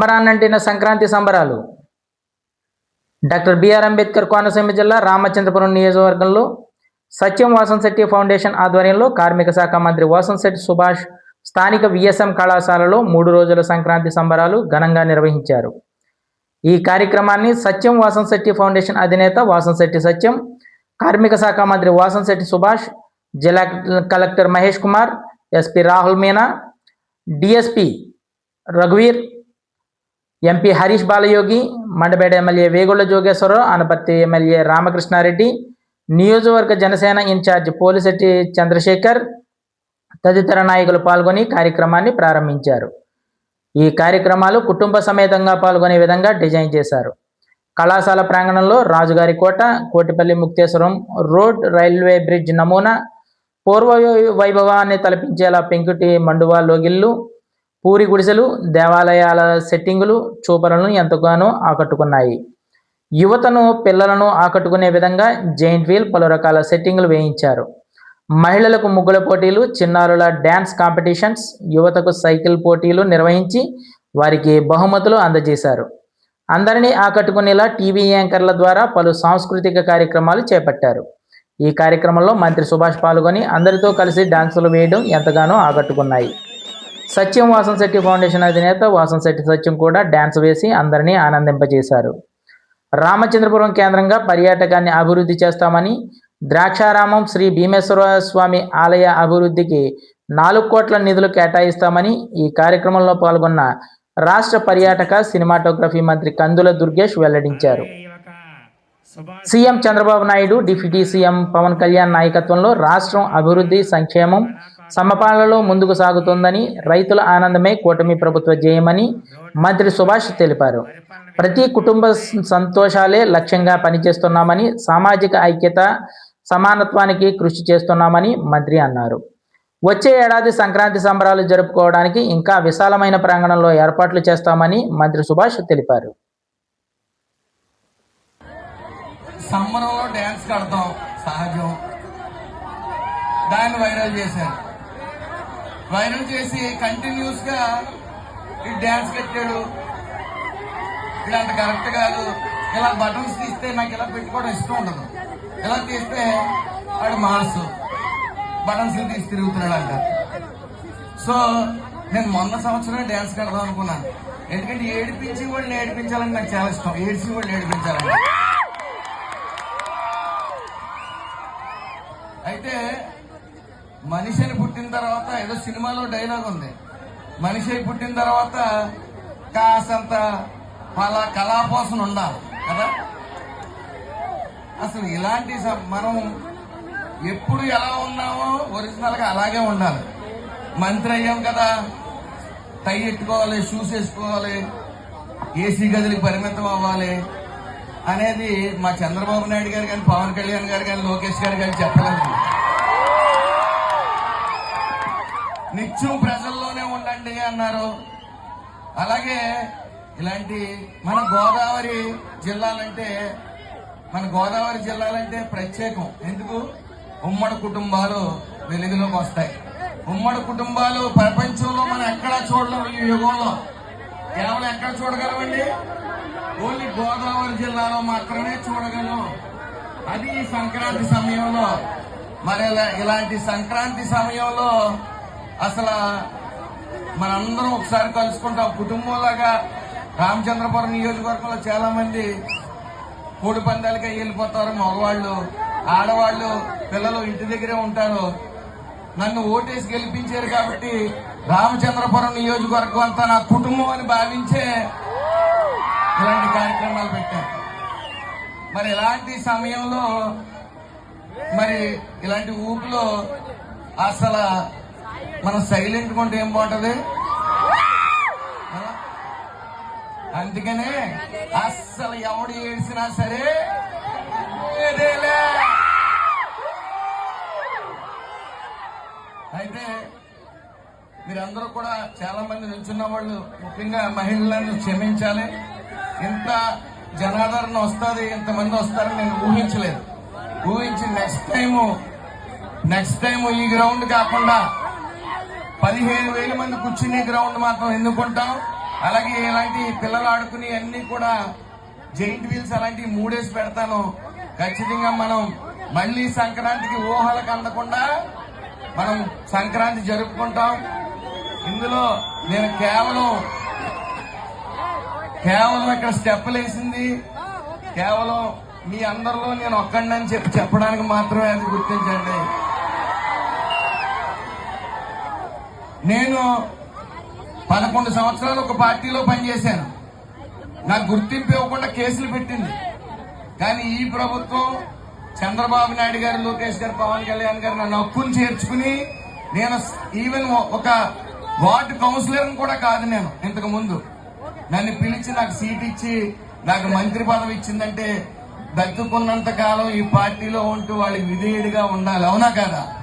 అంబరాన్నంటిన సంక్రాంతి సంబరాలు. Doctor BR Ambedkar Konaseema జిల్లా రామచంద్రపురం నియోజకవర్గంలో సత్యం వాసంశెట్టి ఫౌండేషన్ ఆధ్వర్యంలో కార్మిక శాఖ మంత్రి వాసంశెట్టి సుభాష్ స్థానిక విఎస్ఎం కళాశాలలో మూడు రోజుల సంక్రాంతి సంబరాలు ఘనంగా నిర్వహించారు. ఈ కార్యక్రమాన్ని సత్యం వాసంశెట్టి ఫౌండేషన్ అధినేత వాసంశెట్టి సత్యం కార్మిక శాఖ మంత్రి వాసంశెట్టి సుభాష్ జిల్లా collector Mahesh Kumar SP Rahul Meena DSP రఘువీర్ MP Harish Balayogi Mandapeta MLA Vegulla Jogeswara Rao Anaparthi MLA Ramakrishna Reddy నియోజకవర్గ జనసేన ఇన్ఛార్జ్ పోలిశెట్టి చంద్రశేఖర్ తదితర నాయకులు పాల్గొని కార్యక్రమాన్ని ప్రారంభించారు. ఈ కార్యక్రమాలు కుటుంబ సమేతంగా పాల్గొనే విధంగా డిజైన్ చేశారు. కళాశాల ప్రాంగణంలో రాజుగారి కోట Kotipalli Mukteswaram road railway bridge నమూనా పూర్వ వైభవాన్ని తలపించేలా పెంకుటి మండువా లోగిళ్ళు పూరి గుడిసెలు దేవాలయాల సెట్టింగులు చూపలను ఎంతగానో ఆకట్టుకున్నాయి. యువతను పిల్లలను ఆకట్టుకునే విధంగా జైంట్ వీల్ పలు రకాల సెట్టింగులు వేయించారు. మహిళలకు ముగ్గుల పోటీలు చిన్నారుల డ్యాన్స్ కాంపిటీషన్స్ యువతకు సైకిల్ పోటీలు నిర్వహించి వారికి బహుమతులు అందజేశారు. అందరినీ ఆకట్టుకునేలా టీవీ యాంకర్ల ద్వారా పలు సాంస్కృతిక కార్యక్రమాలు చేపట్టారు. ఈ కార్యక్రమంలో మంత్రి సుభాష్ పాల్గొని అందరితో కలిసి డాన్సులు వేయడం ఎంతగానో ఆకట్టుకున్నాయి. సత్యం వాసంశెట్టి ఫౌండేషన్ అధినేత వాసంశెట్టి సత్యం కూడా డ్యాన్స్ వేసి అందరినీ ఆనందింపజేశారు. రామచంద్రపురం కేంద్రంగా పర్యాటకాన్ని అభివృద్ధి చేస్తామని ద్రాక్షారామం శ్రీ భీమేశ్వర స్వామి ఆలయ అభివృద్ధికి నాలుగు కోట్ల నిధులు కేటాయిస్తామని ఈ కార్యక్రమంలో పాల్గొన్న రాష్ట్ర పర్యాటక సినిమాటోగ్రఫీ మంత్రి కందుల దుర్గేష్ వెల్లడించారు. CM Chandrababu Naidu deputy CM Pawan Kalyan నాయకత్వంలో రాష్ట్రం అభివృద్ధి సంక్షేమం సమపాలనలో ముందుకు సాగుతోందని రైతుల ఆనందమే కూటమి ప్రభుత్వ జయమని మంత్రి సుభాష్ తెలిపారు. ప్రతి కుటుంబ సంతోషాలే లక్ష్యంగా పనిచేస్తున్నామని సామాజిక ఐక్యత సమానత్వానికి కృషి చేస్తున్నామని మంత్రి అన్నారు. వచ్చే ఏడాది సంక్రాంతి సంబరాలు జరుపుకోవడానికి ఇంకా విశాలమైన ప్రాంగణంలో ఏర్పాట్లు చేస్తామని మంత్రి సుభాష్ తెలిపారు. సంబరంలో డ్యాన్స్ కడతాం సహజం. దాన్ని వైరల్ చేశారు. వైరల్ చేసి కంటిన్యూస్గా ఈ డ్యాన్స్ కట్టాడు ఇది అంత కరెక్ట్ కాదు. ఇలా బటన్స్ తీస్తే నాకు ఇలా పెట్టుకోవడం ఇష్టం ఉండదు. ఇలా తీస్తే వాడు మార్సు. బటన్స్ తీసి తిరుగుతున్నాడు అంట సో నేను మొన్న సంవత్సరమే డ్యాన్స్ కడదాం అనుకున్నాను. ఎందుకంటే ఏడిపించి వాళ్ళని ఏడిపించాలని నాకు చాలా ఇష్టం. ఏడ్చి వాళ్ళని ఏడిపించాలని అయితే మనిషిని పుట్టిన తర్వాత ఏదో సినిమాలో డైలాగ్ ఉంది. మనిషి పుట్టిన తర్వాత కాసంత పలా కళాపోసన ఉండాలి కదా? అసలు ఇలాంటి స- మనం ఎప్పుడు ఎలా ఉన్నామో ఒరిజినల్గా అలాగే ఉండాలి. మంత్రి అయ్యాం కదా టై ఎట్టుకోవాలి షూస్ వేసుకోవాలి ఏసీ గదులకు పరిమితం అవ్వాలి అనేది మా చంద్రబాబు నాయుడు గారు కానీ పవన్ కళ్యాణ్ గారు కానీ లోకేష్ గారు కానీ చెప్పలేదు. నిత్యం ప్రజల్లోనే ఉండండి అన్నారు. అలాగే ఇలాంటి మన గోదావరి జిల్లాలంటే మన గోదావరి జిల్లాలంటే ప్రత్యేకం. ఎందుకు? ఉమ్మడి కుటుంబాలు వెలుగులోకి వస్తాయి. ఉమ్మడి కుటుంబాలు ప్రపంచంలో మనం ఎక్కడా చూడలేము ఈ యుగంలో. కేవలం ఎక్కడ చూడగలమండి? ఓన్లీ గోదావరి జిల్లాలో మాత్రమే చూడగలం. అది ఈ సంక్రాంతి సమయంలో మరి ఇలా- ఇలాంటి సంక్రాంతి సమయంలో అసలు మనందరం ఒకసారి కలుసుకుంటాం. కుటుంబంలాగా రామచంద్రపురం నియోజకవర్గంలో చాలా మంది కోడి పందాలకి వెళ్ళిపోతారు. మగవాళ్ళు ఆడవాళ్ళు పిల్లలు ఇంటి దగ్గరే ఉంటారు. నన్ను ఓటేసి గెలిపించారు కాబట్టి రామచంద్రపురం నియోజకవర్గం అంతా నా కుటుంబం అని భావించే ఇలాంటి కార్యక్రమాలు పెట్టారు. మరి ఇలాంటి సమయంలో మరి ఇలాంటి ఊపిలో అసలు మనం సైలెంట్ ఉంటే ఏం బాగుంటది? అందుకనే అస్సలు ఎవడు ఏడ్చినా సరే అయితే మీరందరూ కూడా చాలా మంది నిల్చున్న వాళ్ళు ముఖ్యంగా మహిళలను క్షమించాలి. ఇంత జనాదరణ వస్తుంది ఇంతమంది వస్తారని నేను ఊహించలేదు. ఊహించి నెక్స్ట్ టైము నెక్స్ట్ టైం ఈ గ్రౌండ్ కాకుండా పదిహేను వేల మంది కూర్చునే గ్రౌండ్ మాత్రం ఎన్నుకుంటాం అలాగే ఇలాంటి పిల్లలు ఆడుకుని అన్ని కూడా జైంట్ వీల్స్ అలాంటివి మూడేసి పెడతాను. ఖచ్చితంగా మనం మళ్ళీ సంక్రాంతికి ఊహలకు అందకుండా మనం సంక్రాంతి జరుపుకుంటాం. ఇందులో నేను కేవలం కేవలం ఇక్కడ స్టెప్పులు వేసింది కేవలం మీ అందరిలో నేను ఒక్కడినని చెప్పి చెప్పడానికి మాత్రమే అది గుర్తించండి. నేను పదకొండు సంవత్సరాలు ఒక పార్టీలో పనిచేశాను. నాకు గుర్తింపు ఇవ్వకుండా కేసులు పెట్టింది. కానీ ఈ ప్రభుత్వం చంద్రబాబు నాయుడు గారు లోకేష్ గారు పవన్ కళ్యాణ్ గారు నన్ను హక్కును చేర్చుకుని నేను ఈవెన్ ఒక వార్డు కౌన్సిలర్ కూడా కాదు నేను ఇంతకు ముందు. నన్ను పిలిచి నాకు సీట్ ఇచ్చి నాకు మంత్రి పదవి ఇచ్చిందంటే దక్కుకున్నంత కాలం ఈ పార్టీలో ఉంటూ వాళ్ళకి విధేయుడిగా ఉండాలి. అవునా కదా?